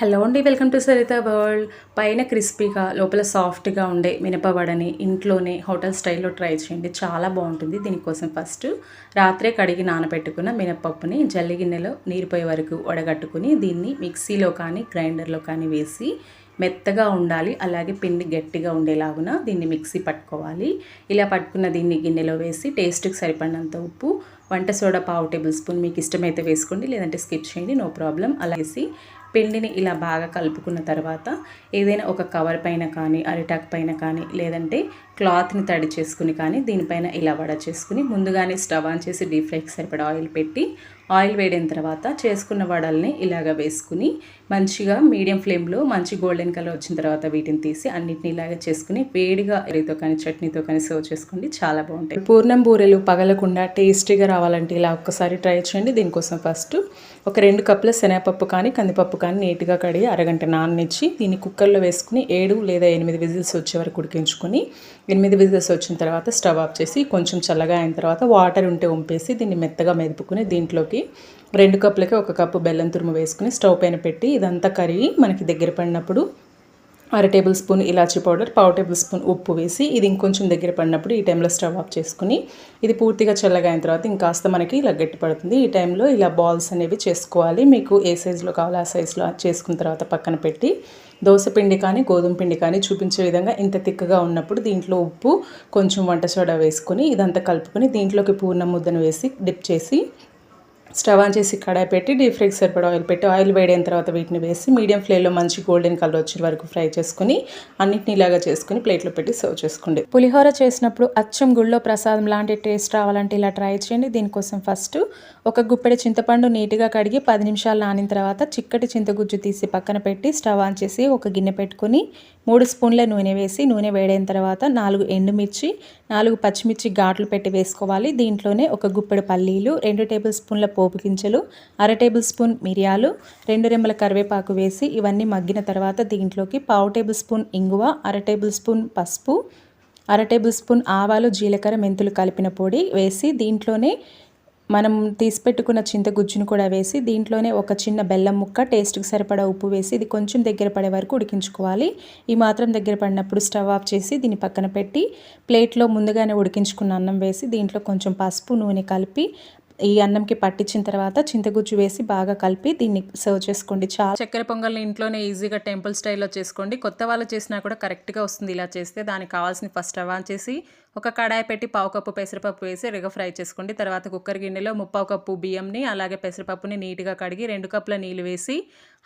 Hello అండి welcome to Saritha world. పైన క్రిస్పీగా లోపల సాఫ్ట్గా ఉండే మినపవడని ఇంట్లోనే హోటల్ స్టైల్లో ట్రై చేయండి. చాలా బాగుంటుంది. దీనికోసం ఫస్ట్ రాత్రే కడిగి నానబెట్టుకున్న మినపప్పుని జల్లి గిన్నెలో నీరు పోయే వరకు వడగట్టుకుని దీన్ని మిక్సీలో కానీ గ్రైండర్లో కానీ వేసి మెత్తగా ఉండాలి. అలాగే పిండి గట్టిగా ఉండేలాగున దీన్ని మిక్సీ పట్టుకోవాలి. ఇలా పట్టుకున్న దీన్ని గిన్నెలో వేసి టేస్ట్కి సరిపడినంత ఉప్పు వంట సోడా పావు టేబుల్ స్పూన్ మీకు ఇష్టమైతే వేసుకోండి. లేదంటే స్కిప్ చేయండి. నో ప్రాబ్లం అలా వేసి పిండిని ఇలా బాగా కలుపుకున్న తర్వాత ఏదైనా ఒక కవర్ పైన కానీ అరిటాక్ పైన కానీ లేదంటే క్లాత్ని తడి చేసుకుని కానీ దీనిపైన ఇలా వడ చేసుకుని ముందుగానే స్టవ్ ఆన్ చేసి డీప్ ఫ్రైకి సరిపడా ఆయిల్ పెట్టి ఆయిల్ వేడిన తర్వాత చేసుకున్న వడల్ని ఇలాగ వేసుకుని మంచిగా మీడియం ఫ్లేమ్లో మంచి గోల్డెన్ కలర్ వచ్చిన తర్వాత వీటిని తీసి అన్నిటిని ఇలాగ చేసుకుని వేడిగా ఎరితో కానీ చట్నీతో కానీ సర్వ్ చేసుకోండి. చాలా బాగుంటాయి. పూర్ణం బూరెలు పగలకుండా టేస్టీగా రావాలంటే ఇలా ఒక్కసారి ట్రై చేయండి. దీనికోసం ఫస్ట్ ఒక రెండు కప్పుల శనగపప్పు కానీ కందిపప్పు కానీ నీట్గా కడిగి అరగంట నాననిచ్చి దీన్ని కుక్కర్లో వేసుకుని ఏడు లేదా ఎనిమిది విజిల్స్ వచ్చే వరకు ఉడికించుకొని ఎనిమిది విజిల్స్ వచ్చిన తర్వాత స్టవ్ ఆఫ్ చేసి కొంచెం చల్లగా అయిన తర్వాత వాటర్ ఉంటే వంపేసి దీన్ని మెత్తగా మెదుపుకుని దీంట్లోకి రెండు కప్పులకి ఒక కప్పు బెల్లం తురుము వేసుకుని స్టవ్ పైన పెట్టి ఇదంతా కరిగి మనకి దగ్గర పడినప్పుడు అర టేబుల్ స్పూన్ ఇలాచీ పౌడర్ పావు టేబుల్ స్పూన్ ఉప్పు వేసి ఇది ఇంకొంచెం దగ్గర పడినప్పుడు ఈ టైంలో స్టవ్ ఆఫ్ చేసుకుని ఇది పూర్తిగా చల్లగా అయిన తర్వాత ఇంకాస్త మనకి ఇలా గట్టి పడుతుంది. ఈ టైంలో ఇలా బాల్స్ అనేవి చేసుకోవాలి. మీకు ఏ సైజులో కావాలో ఆ సైజులో చేసుకున్న తర్వాత పక్కన పెట్టి దోశ పిండి కానీ గోధుమ పిండి కానీ చూపించే విధంగా ఇంత తిక్కగా ఉన్నప్పుడు దీంట్లో ఉప్పు కొంచెం వంట సోడా వేసుకొని ఇదంతా కలుపుకొని దీంట్లోకి పూర్ణ ముద్దను వేసి డిప్ చేసి స్టవ్ ఆన్ చేసి కడాయి పెట్టి డీప్ ఫ్రైకి సరిపడా ఆయిల్ పెట్టి ఆయిల్ వేడైన తర్వాత వీటిని వేసి మీడియం ఫ్లేమ్లో మంచి గోల్డెన్ కలర్ వచ్చే వరకు ఫ్రై చేసుకుని అన్నిటిని ఇలాగా చేసుకుని ప్లేట్లో పెట్టి సర్వ్ చేసుకోండి. పులిహోర చేసినప్పుడు అచ్చం గుళ్ళో ప్రసాదం లాంటి టేస్ట్ రావాలంటే ఇలా ట్రై చేయండి. దీనికోసం ఫస్ట్ ఒక గుప్పెడి చింతపండు నీట్గా కడిగి పది నిమిషాలు నానిన తర్వాత చిక్కటి చింతగుజ్జు తీసి పక్కన పెట్టి స్టవ్ ఆన్ చేసి ఒక గిన్నె పెట్టుకొని మూడు స్పూన్ల నూనె వేసి నూనె వేడైన తర్వాత నాలుగు ఎండుమిర్చి నాలుగు పచ్చిమిర్చి ఘాట్లు పెట్టి వేసుకోవాలి. దీంట్లోనే ఒక గుప్పెడు పల్లీలు రెండు టేబుల్ స్పూన్ల పోపు గింజలు అర టేబుల్ స్పూన్ మిరియాలు రెండు రెమ్మల కరివేపాకు వేసి ఇవన్నీ మగ్గిన తర్వాత దీంట్లోకి పావు టేబుల్ స్పూన్ ఇంగువ అర టేబుల్ స్పూన్ పసుపు అర టేబుల్ స్పూన్ ఆవాలు జీలకర్ర మెంతులు కలిపిన పొడి వేసి దీంట్లోనే మనం తీసి పెట్టుకున్న చింతగుజ్జును కూడా వేసి దీంట్లోనే ఒక చిన్న బెల్లం ముక్క టేస్ట్కి సరిపడా ఉప్పు వేసి ఇది కొంచెం దగ్గర పడే వరకు ఉడికించుకోవాలి. ఈ మాత్రం దగ్గర పడినప్పుడు స్టవ్ ఆఫ్ చేసి దీన్ని పక్కన పెట్టి ప్లేట్లో ముందుగానే ఉడికించుకున్న అన్నం వేసి దీంట్లో కొంచెం పసుపు నూనె కలిపి ఈ అన్నంకి పట్టించిన తర్వాత చింతగుజ్జు వేసి బాగా కలిపి దీన్ని సర్వ్ చేసుకోండి. చాలా చక్కెర పొంగల్ని ఇంట్లోనే ఈజీగా టెంపుల్ స్టైల్లో చేసుకోండి. కొత్త వాళ్ళు చేసినా కూడా కరెక్ట్గా వస్తుంది ఇలా చేస్తే. దానికి కావాల్సిన ఫస్ట్ స్టవ్ ఆన్ చేసి ఒక కడాయి పెట్టి పావు కప్పు పెసరపప్పు వేసి రిగ ఫ్రై చేసుకోండి. తర్వాత కుక్కర్ గిన్నెలో ముప్పావు కప్పు బియ్యంని అలాగే పెసరపప్పుని నీట్గా కడిగి రెండు కప్పుల నీళ్ళు వేసి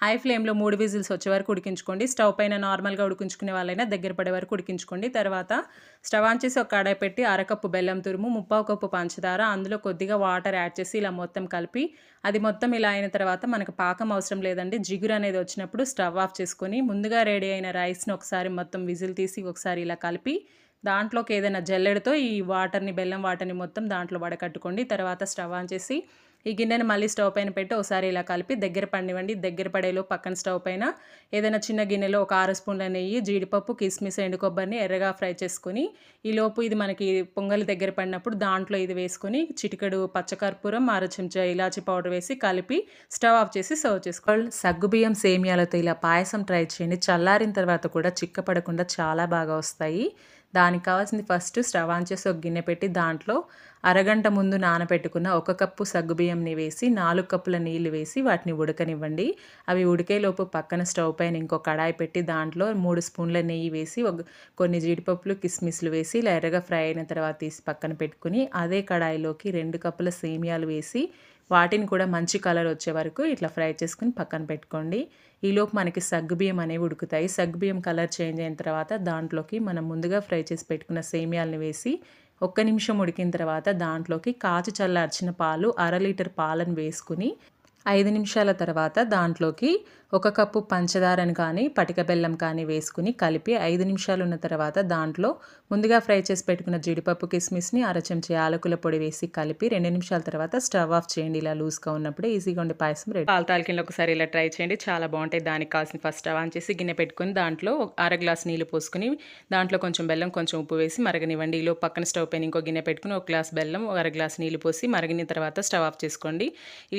హై ఫ్లేమ్లో మూడు విజిల్స్ వచ్చే వరకు ఉడికించుకోండి. స్టవ్ పైన నార్మల్గా ఉడికించుకునే వాళ్ళైనా దగ్గర పడే వరకు ఉడికించుకోండి. తర్వాత స్టవ్ ఆన్ చేసి ఒక కడాయి పెట్టి అరకప్పు బెల్లం తురుము ముప్పావు కప్పు పంచదార అందులో కొద్దిగా వాటర్ యాడ్ చేసి ఇలా మొత్తం కలిపి అది మొత్తం ఇలా అయిన తర్వాత మనకు పాకం అవసరం లేదండి. జిగురు అనేది వచ్చినప్పుడు స్టవ్ ఆఫ్ చేసుకొని ముందుగా రెడీ అయిన రైస్ని ఒకసారి మొత్తం విజిల్ తీసి ఒకసారి ఇలా కలిపి దాంట్లోకి ఏదైనా జల్లెడతో ఈ వాటర్ని బెల్లం వాటర్ని మొత్తం దాంట్లో వడకట్టుకోండి. తర్వాత స్టవ్ ఆన్ చేసి ఈ గిన్నెని మళ్ళీ స్టవ్ పైన పెట్టి ఒకసారి ఇలా కలిపి దగ్గర పండివ్వండి. దగ్గర పడేలో పక్కన స్టవ్ పైన ఏదైనా చిన్న గిన్నెలో ఒక ఆరు స్పూన్ల నెయ్యి జీడిపప్పు కిస్మిస్ ఎండు కొబ్బరిని ఎర్రగా ఫ్రై చేసుకొని ఈలోపు ఇది మనకి పొంగలి దగ్గర పడినప్పుడు దాంట్లో ఇది వేసుకొని చిటికడు పచ్చకర్పూరం ఆరు చెంచా ఇలాచి పౌడర్ వేసి కలిపి స్టవ్ ఆఫ్ చేసి సర్వ్ చేసుకోవాలి సగ్గుబియ్యం సేమియాలతో ఇలా పాయసం ట్రై చేయండి. చల్లారిన తర్వాత కూడా చిక్కపడకుండా చాలా బాగా వస్తాయి. దానికి కావాల్సింది ఫస్ట్ స్టవ్ ఆన్ చేసి ఒక గిన్నె పెట్టి దాంట్లో అరగంట ముందు నానబెట్టుకున్న ఒక కప్పు సగ్గుబియ్యంని వేసి నాలుగు కప్పుల నీళ్ళు వేసి వాటిని ఉడకనివ్వండి. అవి ఉడికేలోపు పక్కన స్టవ్ పైన ఇంకో కడాయి పెట్టి దాంట్లో మూడు స్పూన్ల నెయ్యి వేసి ఒక కొన్ని జీడిపప్పులు కిస్మిస్లు వేసి ఇలా ఎర్రగా ఫ్రై అయిన తర్వాత తీసి పక్కన పెట్టుకుని అదే కడాయిలోకి రెండు కప్పుల సేమియాలు వేసి వాటిని కూడా మంచి కలర్ వచ్చే వరకు ఇట్లా ఫ్రై చేసుకుని పక్కన పెట్టుకోండి. ఈలోపు మనకి సగ్గుబియ్యం అనేవి ఉడుకుతాయి. సగ్గుబియ్యం కలర్ చేంజ్ అయిన తర్వాత దాంట్లోకి మనం ముందుగా ఫ్రై చేసి పెట్టుకున్న సేమియాలని వేసి ఒక్క నిమిషం ఉడికిన తర్వాత దాంట్లోకి కాచి చల్లార్చిన పాలు అర లీటర్ పాలను వేసుకుని ఐదు నిమిషాల తర్వాత దాంట్లోకి ఒక కప్పు పంచదారని కానీ పటిక బెల్లం కానీ వేసుకుని కలిపి ఐదు నిమిషాలు ఉన్న తర్వాత దాంట్లో ముందుగా ఫ్రై చేసి పెట్టుకున్న జీడిపప్పు కిస్మిస్ని అరచెంచే ఆలకుల పొడి వేసి కలిపి రెండు నిమిషాల తర్వాత స్టవ్ ఆఫ్ చేయండి. ఇలా లూజ్గా ఉన్నప్పుడే ఈజీగా ఉండే పాయసం రెడీ. పాల తాలికిలో ఒకసారి ఇలా ట్రై చేయండి. చాలా బాగుంటాయి. దానికి కావాల్సిన ఫస్ట్ స్టవ్ ఆన్ చేసి గిన్నె పెట్టుకుని దాంట్లో అర గ్లాస్ నీళ్ళు పోసుకుని దాంట్లో కొంచెం బెల్లం కొంచెం ఉప్పు వేసి మరగనివ్వండి. ఈలో పక్కన స్టవ్ పైన ఇంకో గిన్నె పెట్టుకుని ఒక గ్లాస్ బెల్లం అర గ్లాస్ నీళ్ళు పోసి మరగిన తర్వాత స్టవ్ ఆఫ్ చేసుకోండి.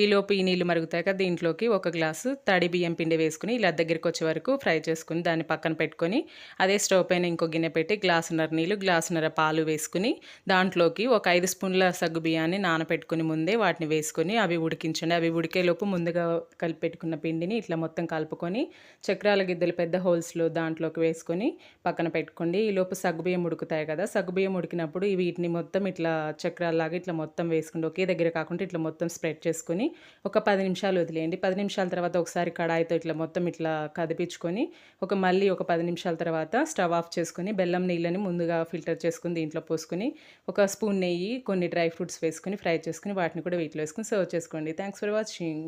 ఈలోపు ఈ నీళ్ళు మరుగుతాక దీంట్లోకి ఒక గ్లాసు తడి బియ్యం పిండి వేసుకుని ఇలా దగ్గరికి వచ్చే వరకు ఫ్రై చేసుకుని దాన్ని పక్కన పెట్టుకొని అదే స్టవ్ పైన ఇంకో గిన్నె పెట్టి గ్లాసున్నర నీళ్ళు గ్లాసున్నర పాలు వేసుకుని దాంట్లోకి ఒక ఐదు స్పూన్ల సగ్గు బియ్యాన్ని నానపెట్టుకుని ముందే వాటిని వేసుకొని అవి ఉడికించండి. అవి ఉడికేలోపు ముందుగా కలిపి పెట్టుకున్న పిండిని ఇట్లా మొత్తం కలుపుకొని చక్రాల గిద్దలు పెద్ద హోల్స్లో దాంట్లోకి వేసుకొని పక్కన పెట్టుకోండి. ఈ లోపు సగ్గుబియ్యం ఉడుకుతాయి కదా సగ్గుబియ్యం ఉడికినప్పుడు వీటిని మొత్తం ఇట్లా చక్రాల్లాగా ఇట్లా మొత్తం వేసుకుంటే ఒకే దగ్గర కాకుండా ఇట్లా మొత్తం స్ప్రెడ్ చేసుకొని ఒక పది నిమిషాలు వదిలేయండి. పది నిమిషాల తర్వాత ఒకసారి కడాయితో ఇట్లా మొత్తం ఇట్లా కదిపించుకొని ఒక మళ్ళీ ఒక పది నిమిషాల తర్వాత స్టవ్ ఆఫ్ చేసుకొని బెల్లం నీళ్ళని ముందుగా ఫిల్టర్ చేసుకుని దీంట్లో పోసుకొని ఒక స్పూన్ నెయ్యి కొన్ని డ్రై ఫ్రూట్స్ వేసుకొని ఫ్రై చేసుకుని వాటిని కూడా వీటిలో వేసుకుని సర్వ్ చేసుకోండి. Thanks for watching